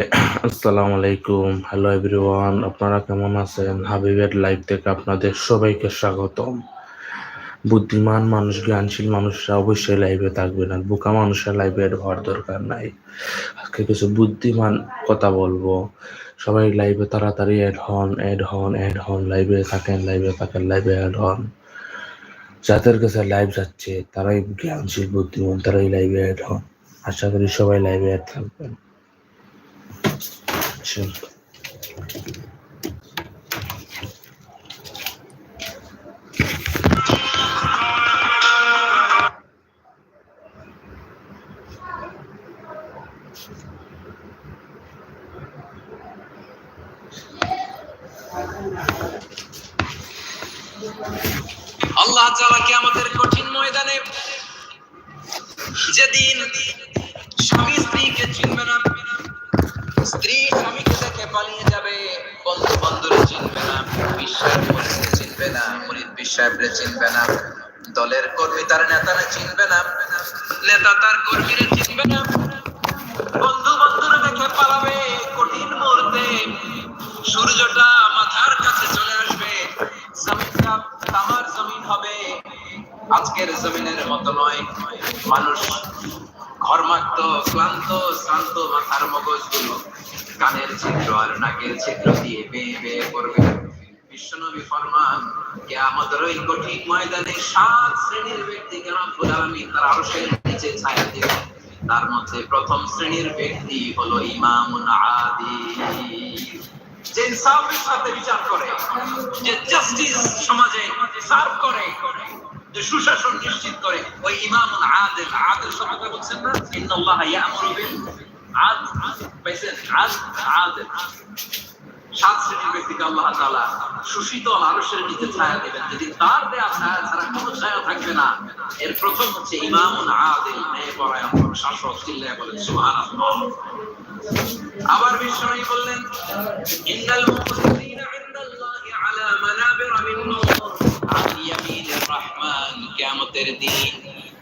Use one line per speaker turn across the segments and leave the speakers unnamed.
আসসালামু আলাইকুম hello everyone আপনারা কেমন আছেন? হাবিবের লাইভ থেকে আপনাদের সবাইকে স্বাগতম। বুদ্ধিমান মানুষ, জ্ঞানশীল মানুষরা অবশ্যই লাইভে থাকবেন আর বোকা মানুষের লাইভে হওয়ার দরকার নাই। আজকে কিছু বুদ্ধিমান কথা বলব। সবাই লাইভে তাড়াতাড়ি অ্যাড হন অ্যাড হন অ্যাড হন লাইভে থাকেন লাইভে থাকেন লাইভে অ্যাড হন যাদের কাছে লাইভ যাচ্ছে, তারাই জ্ঞানশীল, বুদ্ধিমান, তারাই লাইভে অ্যাড হন আশা করি সবাই লাইভে অ্যাড থাকবেন। আচ্ছা
আল্লাহ তাআলাকে আমাদের কঠিন ময়দানে যেদিন বিশ্বাসরে চিনবে না। দলের কর্মী তার নেতারা চিনবে না। নেতা তার কর্মীরা চিনবে না। বন্ধু বন্ধুরে দেখে পালাবে কঠিন মুহূর্তে। সূর্যটা মাথার কাছে চলে আসবে। তামার জমিন হবে। আজকের জমিনের মতো নয়। মানুষ ঘর্মাক্ত, ক্লান্ত, শ্রান্ত মাথার মগজগুলো কানের ছিদ্র আর নাকের ছিদ্র দিয়ে বেয়ে বেয়ে পড়বে বিশ্বনবী ফরমান, কিয়ামতের ওই কঠিন ময়দানে সাত শ্রেণির ব্যক্তিকে রব্বুল আলামিন তার আরশের নিচে ছায়া দিবেন তার মধ্যে প্রথম শ্রেণির ব্যক্তি হলো ইমামুন আদিল যে ইনসাফের সাথে বিচার করে, যে জাস্টিস সমাজে সার্ভ করে, যে সুশাসন নিশ্চিত করে, ওই ইমামুল আদিল আদিল শব্দটা বলছেন না? ইন্নাল্লাহ ইয়ামুরু বিল আদল পাইছেন? আদল আদিল সাত শ্রেণির ব্যক্তিকে আল্লাহ আরশের নিচে ছায়া দেবেন। যদি তার দেয়া ছায়া ছাড়া কোনো ছায়া থাকবে না, এর প্রথম হচ্ছে আদিল শাসক, চিল্লায় বলেন, সুবহানাল্লাহ। আবার বিষ্ণু বললেন ইনদাল্লাহি আলা মানাবির মিন নূর রহমান, কিয়ামতের দিন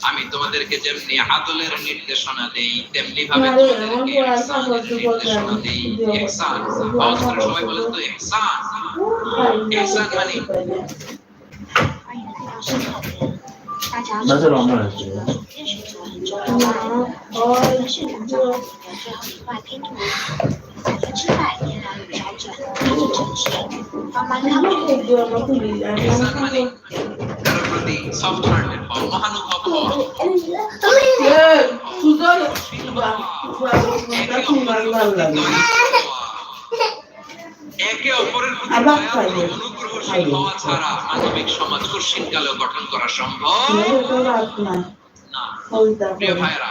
আমি তোমাদেরকে যেমনি আদলের নির্দেশনা দেই তেমনি ভাবে তোমাদেরকে নির্দেশনা দেই ইহসান অবস্থার সবাই বলে তো ইহসান ইহসান মানে? নজর মানে? মহানুভব একে অপরের প্রতি অনুগ্রহশীল হওয়া ছাড়া মানবিক সমাজ কঠিনকালেও গঠন করা সম্ভব না প্রিয় ভাইরা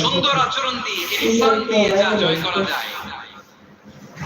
সুন্দর আচরণ দিয়ে ইহসান দিয়ে যা জয় করা যায় নরম আচরণ দিয়ে সেটা করা যায়,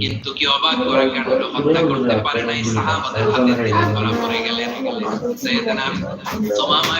কিন্তু কি অবাক করা কাণ্ড হত্যা করতে পারে নাই সাহাবাদের হাতে ধরা পড়ে গেলেন। সৈয়দনা সুমামা